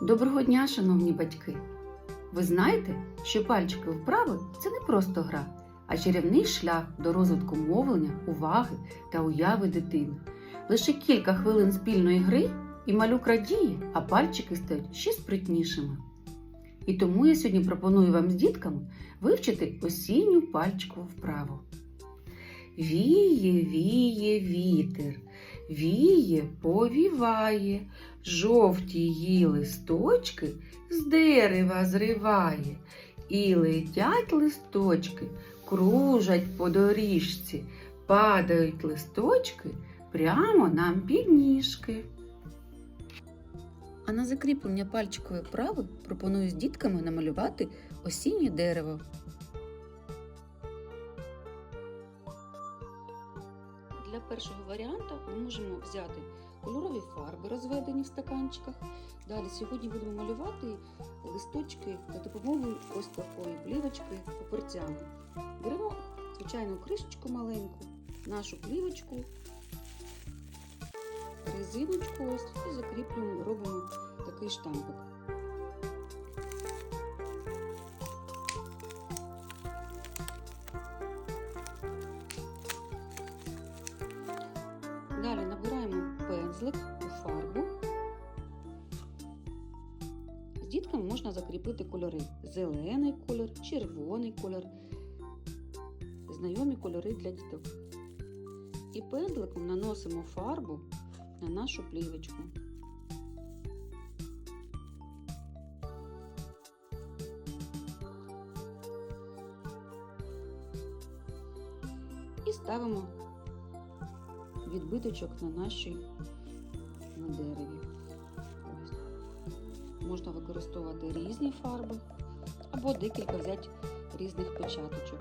Доброго дня, шановні батьки! Ви знаєте, що пальчики вправи це не просто гра, а чарівний шлях до розвитку мовлення, уваги та уяви дитини. Лише кілька хвилин спільної гри і малюк радіє, а пальчики стають ще спритнішими. І тому я сьогодні пропоную вам з дітками вивчити осінню пальчикову вправу. Віє, віє вітер, віє, повіває, жовті її листочки з дерева зриває, і летять листочки, кружать по доріжці, падають листочки прямо нам під ніжки. А на закріплення пальчикової вправи пропоную з дітками намалювати осіннє дерево. Для першого варіанту ми можемо взяти кольорові фарби, розведені в стаканчиках. Далі сьогодні будемо малювати листочки за допомогою ось такої плівочки папірцями. Беремо звичайну кришечку маленьку, нашу плівочку, резиночку ось і закріплюємо, робимо такий штампик. Пензлик у фарбу. З дітками можна закріпити кольори: зелений кольор, червоний кольор, знайомі кольори для діток. І пензликом наносимо фарбу на нашу плівочку. І ставимо відбиточок на нашій на дереві. Можна використовувати різні фарби або декілька взяти різних печаточок.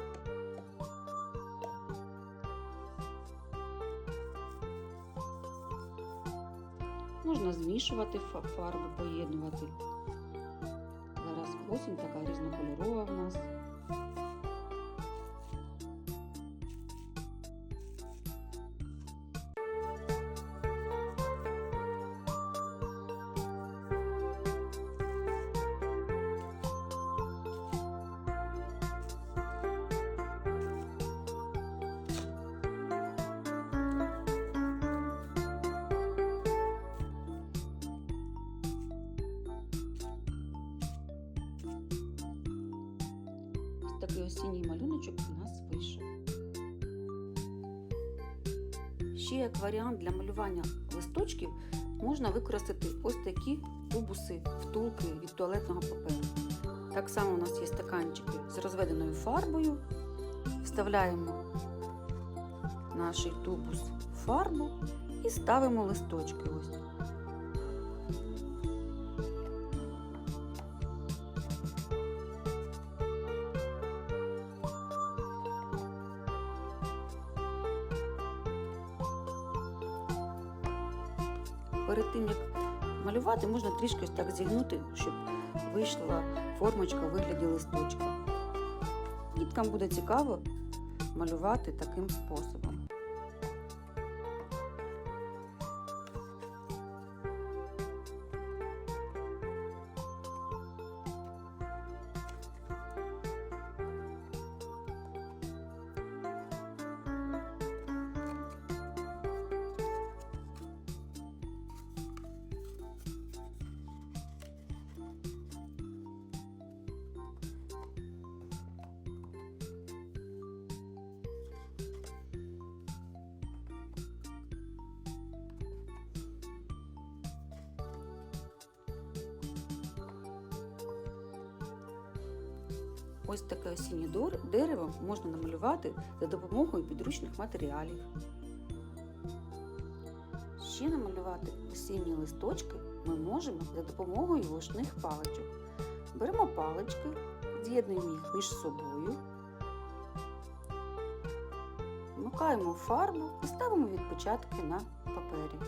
Можна змішувати фа- фарби, поєднувати. Зараз осінь така різнокольорова в нас. Такий осінній малюночок у нас вийшов. Ще як варіант для малювання листочків можна використати ось такі тубуси, втулки від туалетного паперу. Так само у нас є стаканчики з розведеною фарбою. Вставляємо наш тубус в фарбу і ставимо листочки. Ось. Перед тим як малювати, можна трішки ось так зігнути, щоб вийшла формочка у вигляді листочка. Діткам буде цікаво малювати таким способом. Ось таке осіннє дерево можна намалювати за допомогою підручних матеріалів. Ще намалювати осінні листочки ми можемо за допомогою вушних паличок. Беремо палички, з'єднуємо їх між собою, вмикаємо фарбу і ставимо відпечатки на папері.